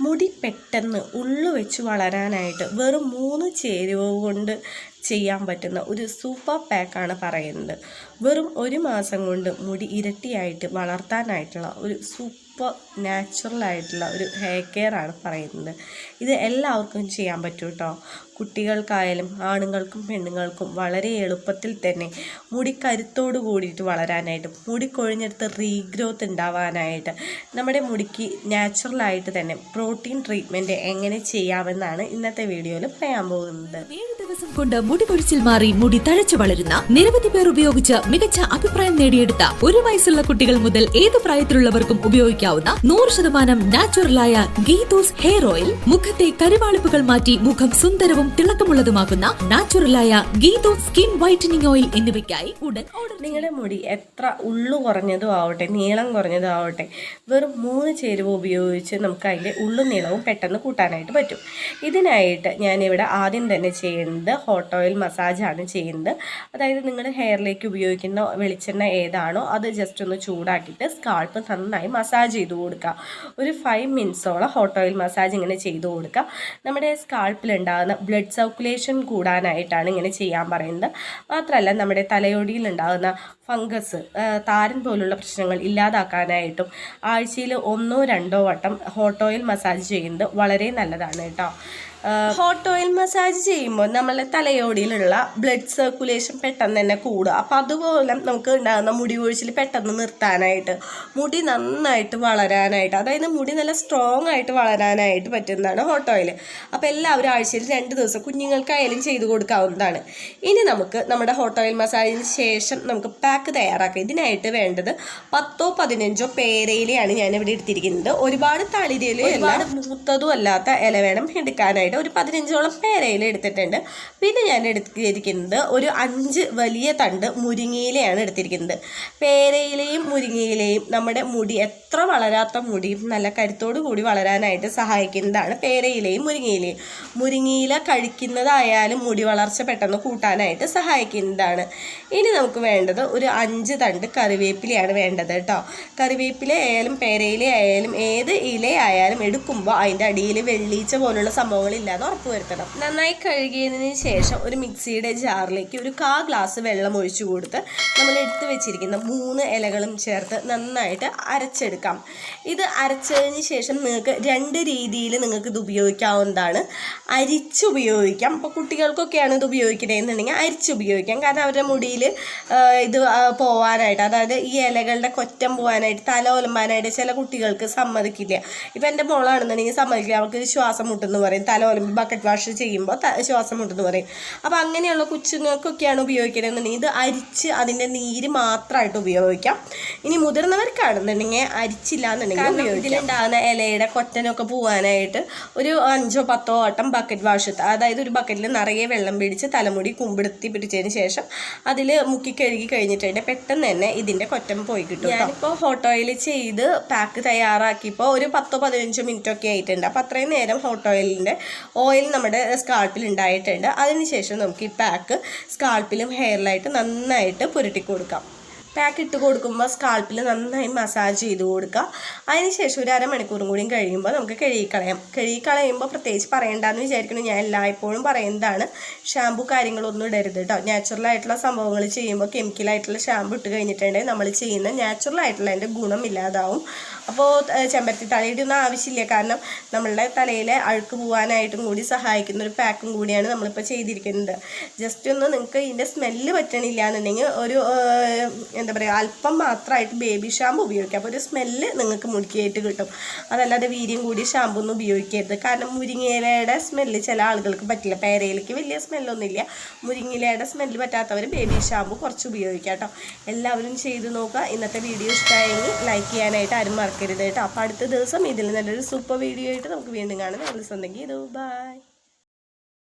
മുടി പെട്ടെന്ന് ഉള്ളു വെച്ച് വളരാനായിട്ട് വെറും മൂന്ന് ചേരുവ കൊണ്ട് ചെയ്യാൻ പറ്റുന്ന ഒരു സൂപ്പർ പാക്കാണ് പറയുന്നത്. വെറും ഒരു മാസം കൊണ്ട് മുടി ഇരട്ടിയായിട്ട് വളർത്താനായിട്ടുള്ള ഒരു സൂപ്പർ നാച്ചുറൽ ആയിട്ടുള്ള ഒരു ഹെയർ കെയർ ആണ് പറയുന്നത്. ഇത് എല്ലാവർക്കും ചെയ്യാൻ പറ്റും കേട്ടോ കുട്ടികൾക്കായാലും ആണുങ്ങൾക്കും പെണ്ണുങ്ങൾക്കും വളരെ എളുപ്പത്തിൽ തന്നെ മുടി കരുത്തോട് കൂടിയിട്ട് വളരാനായിട്ട് മുടി കൊഴിഞ്ഞെടുത്ത് റീഗ്രോത്ത് ഉണ്ടാവാനായിട്ട് നമ്മുടെ മുടിക്ക് നാച്ചുറലായിട്ട് തന്നെ പ്രോട്ടീൻ ട്രീറ്റ്മെന്റ് എങ്ങനെ ചെയ്യാമെന്നാണ് ഇന്നത്തെ വീഡിയോയിൽ പറയാൻ പോകുന്നത്. ദിവസം കൊണ്ട് മുടി കൊഴിച്ചിൽ മാറി മുടി തഴച്ചു വളരുന്ന നിരവധി പേർ ഉപയോഗിച്ച് മികച്ച അഭിപ്രായം നേടിയെടുത്ത ഒരു വയസ്സുള്ള കുട്ടികൾ മുതൽ ഏത് പ്രായത്തിലുള്ളവർക്കും ഉപയോഗിക്കാവുന്ന നൂറ് ശതമാനം നാച്ചുറലായ ഗീതൂസ് ഹെയർ ഓയിൽ. മുഖത്തെ കരുവാളിപ്പുകൾ മാറ്റി മുഖം സുന്ദരവും തിളക്കമുള്ളതുമാക്കുന്ന നാച്ചുറലായ ഗീതൂസ് സ്കിൻ വൈറ്റനിങ് ഓയിൽ എന്നിവയ്ക്കായി ഉടൻ ഓർഡർ നിങ്ങളുടെ മുടി എത്ര ഉള്ളു കുറഞ്ഞതും ആവട്ടെ നീളം കുറഞ്ഞതും ആവട്ടെ വെറും മൂന്ന് ചേരുവ ഉപയോഗിച്ച് നമുക്ക് അതിന്റെ ഉള്ളു നീളവും പെട്ടെന്ന് കൂട്ടാനായിട്ട് പറ്റും. ഇതിനായിട്ട് ഞാനിവിടെ ആദ്യം തന്നെ ചെയ്യുന്നത്. ഹോട്ട് ഓയിൽ മസാജാണ് ചെയ്യുന്നത്. അതായത് നിങ്ങൾ ഹെയറിലേക്ക് ഉപയോഗിക്കുന്ന വെളിച്ചെണ്ണ ഏതാണോ അത് ജസ്റ്റ് ഒന്ന് ചൂടാക്കിയിട്ട് സ്കാൾപ്പ് നന്നായി മസാജ് ചെയ്ത് കൊടുക്കുക. ഒരു ഫൈവ് മിനിറ്റ്സോളം ഹോട്ട് ഓയിൽ മസാജ് ഇങ്ങനെ ചെയ്ത് കൊടുക്കുക. നമ്മുടെ സ്കാൾപ്പിലുണ്ടാകുന്ന ബ്ലഡ് സർക്കുലേഷൻ കൂടാനായിട്ടാണ് ഇങ്ങനെ ചെയ്യാൻ പറയുന്നത്. മാത്രമല്ല നമ്മുടെ തലയോടിയിൽ ഉണ്ടാകുന്ന ഫംഗസ് താരൻ പോലുള്ള പ്രശ്നങ്ങൾ ഇല്ലാതാക്കാനായിട്ടും ആഴ്ചയിൽ ഒന്നോ രണ്ടോ വട്ടം ഹോട്ട് ഓയിൽ മസാജ് ചെയ്യുന്നത് വളരെ നല്ലതാണ് കേട്ടോ. ഹോട്ട് ഓയിൽ മസാജ് ചെയ്യുമ്പോൾ നമ്മളെ തലയോടിയിലുള്ള ബ്ലഡ് സർക്കുലേഷൻ പെട്ടെന്ന് തന്നെ കൂടുക. അപ്പോൾ അതുപോലെ നമുക്ക് ഉണ്ടാകുന്ന മുടി കൊഴിച്ചിൽ പെട്ടെന്ന് നിർത്താനായിട്ട് മുടി നന്നായിട്ട് വളരാനായിട്ട് അതായത് മുടി നല്ല സ്ട്രോങ് ആയിട്ട് വളരാനായിട്ട് പറ്റുന്നതാണ് ഹോട്ട് ഓയിൽ അപ്പോൾ എല്ലാവരും ആഴ്ചയിൽ രണ്ട് ദിവസം കുഞ്ഞുങ്ങൾക്കായാലും ചെയ്ത് കൊടുക്കാവുന്നതാണ്. ഇനി നമുക്ക് നമ്മുടെ ഹോട്ട് ഓയിൽ മസാജിന് ശേഷം നമുക്ക് പാക്ക് തയ്യാറാക്കാം. ഇതിനായിട്ട് വേണ്ടത് പത്തോ പതിനഞ്ചോ പേരയിലയാണ് ഞാനിവിടെ എടുത്തിരിക്കുന്നത്. ഒരുപാട് തളിരയിലും ഒരുപാട് മൂത്തതും അല്ലാത്ത ഇല വേണം എടുക്കാനായിട്ട്. ഒരു പതിനഞ്ചോളം പേരയിൽ എടുത്തിട്ടുണ്ട്. പിന്നെ ഞാൻ എടുത്തിരിക്കുന്നത് ഒരു അഞ്ച് വലിയ തണ്ട് മുരിങ്ങയിലയാണ് എടുത്തിരിക്കുന്നത്. പേരയിലയും മുരിങ്ങയിലയും നമ്മുടെ മുടി എത്ര വളരാത്ത മുടിയും നല്ല കരുത്തോടു കൂടി വളരാനായിട്ട് സഹായിക്കുന്നതാണ് പേരയിലയും മുരിങ്ങയിലയും. മുരിങ്ങയില കഴിക്കുന്നതായാലും മുടി വളർച്ച പെട്ടെന്ന് കൂട്ടാനായിട്ട് സഹായിക്കുന്നതാണ്. ഇനി നമുക്ക് വേണ്ടത് ഒരു അഞ്ച് തണ്ട് കറിവേപ്പിലയാണ് വേണ്ടത് കേട്ടോ. കറിവേപ്പില ആയാലും പേരയില ആയാലും ഏത് ഇലയായാലും എടുക്കുമ്പോൾ അതിന്റെ അടിയിൽ വെള്ളീച്ച പോലുള്ള സംഭവങ്ങളില്ലാതെ ഉറപ്പ് വരുത്തണം. നന്നായി കഴുകിയതിന് ശേഷം ഒരു മിക്സിയുടെ ജാറിലേക്ക് ഒരു കാ ഗ്ലാസ് വെള്ളം ഒഴിച്ചു കൊടുത്ത് നമ്മൾ എടുത്തു വെച്ചിരിക്കുന്ന മൂന്ന് ഇലകളും ചേർത്ത് നന്നായിട്ട് അരച്ചെടുക്കാം. ഇത് അരച്ചതിന് ശേഷം നിങ്ങൾക്ക് രണ്ട് രീതിയിൽ നിങ്ങൾക്ക് ഇത് ഉപയോഗിക്കാവുന്നതാണ്. അരിച്ചുപയോഗിക്കാം ഇപ്പോൾ കുട്ടികൾക്കൊക്കെയാണ് ഇത് ഉപയോഗിക്കണതെന്നുണ്ടെങ്കിൽ അരിച്ചുപയോഗിക്കാം കാരണം അവരുടെ മുടിയിൽ ഇത് പോവാനായിട്ട് അതായത് ഈ ഇലകളുടെ കൊറ്റം പോകാനായിട്ട് തല ഒലമ്പാനായിട്ട് ചില കുട്ടികൾക്ക് സമ്മതിക്കില്ല. ഇപ്പം എന്റെ മോളാണെന്നുണ്ടെങ്കിൽ സമ്മതിക്കില്ല. അവൾക്ക് ശ്വാസം മുട്ടെന്ന് പറയും. തല ഒലമ്പി ബക്കറ്റ് വാഷ് ചെയ്യുമ്പോൾ ശ്വാസം മുട്ടെന്ന് പറയും. അപ്പോൾ അങ്ങനെയുള്ള കൊച്ചുങ്ങൾക്കൊക്കെയാണ് ഉപയോഗിക്കണമെന്നുണ്ടെങ്കിൽ ഇത് അരിച്ച് അതിന്റെ നീര് മാത്രമായിട്ട് ഉപയോഗിക്കാം. ഇനി മുതിർന്നവർക്കാണെന്നുണ്ടെങ്കിൽ അരിച്ചില്ല എന്നുണ്ടെങ്കിൽ ഇതിലുണ്ടാകുന്ന ഇലയുടെ കൊറ്റനൊക്കെ പോകാനായിട്ട് ഒരു അഞ്ചോ പത്തോ വട്ടം ബക്കറ്റ് വാഷ് അതായത് ഒരു ബക്കറ്റിൽ നിറയെ വെള്ളം പിടിച്ച് തലമുടി കുമ്പിടുത്തി പിടിച്ചതിന് ശേഷം അതിൽ മുക്കി കഴുകി കഴിഞ്ഞിട്ടുണ്ടെങ്കിൽ പെട്ടെന്ന് തന്നെ ഇതിന്റെ കൊറ്റം പോയി കിട്ടും ഞാനിപ്പോൾ ഹോട്ട് ഓയിൽ ചെയ്ത് പാക്ക് തയ്യാറാക്കിയപ്പോൾ ഒരു പത്തോ പതിനഞ്ചോ മിനിറ്റ് ഒക്കെ ആയിട്ടുണ്ട്. അപ്പോൾ അത്രയും നേരം ഹോട്ട് ഓയിലിന്റെ ഓയിൽ നമ്മുടെ സ്കാൾപ്പിൽ ഉണ്ടായിട്ടുണ്ട് അതിനുശേഷം നമുക്ക് ഈ പാക്ക് സ്കാൾപ്പിലും ഹെയറിലായിട്ട് നന്നായിട്ട് പുരട്ടി കൊടുക്കാം. പാക്ക് ഇട്ട് കൊടുക്കുമ്പോൾ സ്കാൾപ്പിൽ നന്നായി മസാജ് ചെയ്ത് കൊടുക്കുക. അതിനുശേഷം ഒരു അരമണിക്കൂറും കൂടിയും കഴിയുമ്പോൾ നമുക്ക് കഴുകിക്കളയാം. കഴുകിക്കളയുമ്പോൾ പ്രത്യേകിച്ച് പറയണ്ടെന്ന് വിചാരിക്കണം ഞാൻ എല്ലായ്പ്പോഴും പറയുന്നതാണ്. ഷാമ്പു കാര്യങ്ങളൊന്നും ഇടരുത് കേട്ടോ നാച്ചുറൽ ആയിട്ടുള്ള സംഭവങ്ങൾ ചെയ്യുമ്പോൾ കെമിക്കലായിട്ടുള്ള ഷാമ്പു ഇട്ട് കഴിഞ്ഞിട്ടുണ്ടെങ്കിൽ നമ്മൾ ചെയ്യുന്ന നാച്ചുറൽ ആയിട്ടുള്ള അതിന്റെ ഗുണം ഇല്ലാതാവും. അപ്പോൾ ചെമ്പരത്തി തലയിടുന്ന ആവശ്യമില്ല. കാരണം നമ്മളുടെ തലയിലെ അഴുക്ക് പോകാനായിട്ടും കൂടി സഹായിക്കുന്ന ഒരു പാക്കും കൂടിയാണ് നമ്മളിപ്പോൾ ചെയ്തിരിക്കുന്നത്. ജസ്റ്റ് ഒന്ന് നിങ്ങൾക്ക് ഇതിന്റെ സ്മെല്ല് പറ്റണില്ല എന്നുണ്ടെങ്കിൽ ഒരു എന്താ പറയുക അല്പം മാത്രമായിട്ട് ബേബി ഷാമ്പു ഉപയോഗിക്കാം. അപ്പോൾ ഒരു സ്മെല്ല് നിങ്ങൾക്ക് മുടിക്കായിട്ട് കിട്ടും. അതല്ലാതെ വീര്യം കൂടി ഷാമ്പു ഒന്നും ഉപയോഗിക്കരുത്. കാരണം മുരിങ്ങയിലയുടെ സ്മെല്ല് ചില ആളുകൾക്ക് പറ്റില്ല. പേരയിലേക്ക് വലിയ സ്മെല്ലൊന്നുമില്ല. മുരിങ്ങയിലയുടെ സ്മെല്ല് പറ്റാത്തവർ ബേബി ഷാമ്പു കുറച്ച് ഉപയോഗിക്കാം കേട്ടോ. എല്ലാവരും ചെയ്ത് നോക്കുക. ഇന്നത്തെ വീഡിയോ ഇഷ്ടമായെങ്കിൽ ലൈക്ക് ചെയ്യാനായിട്ട് ആരും മറക്കരുത് കേട്ടോ അപ്പോൾ അടുത്ത ദിവസം ഇതിൽ നല്ലൊരു സൂപ്പർ വീഡിയോ ആയിട്ട് നമുക്ക് വീണ്ടും കാണാം. നല്ല സ്വന്തം ഇത് ബൈ.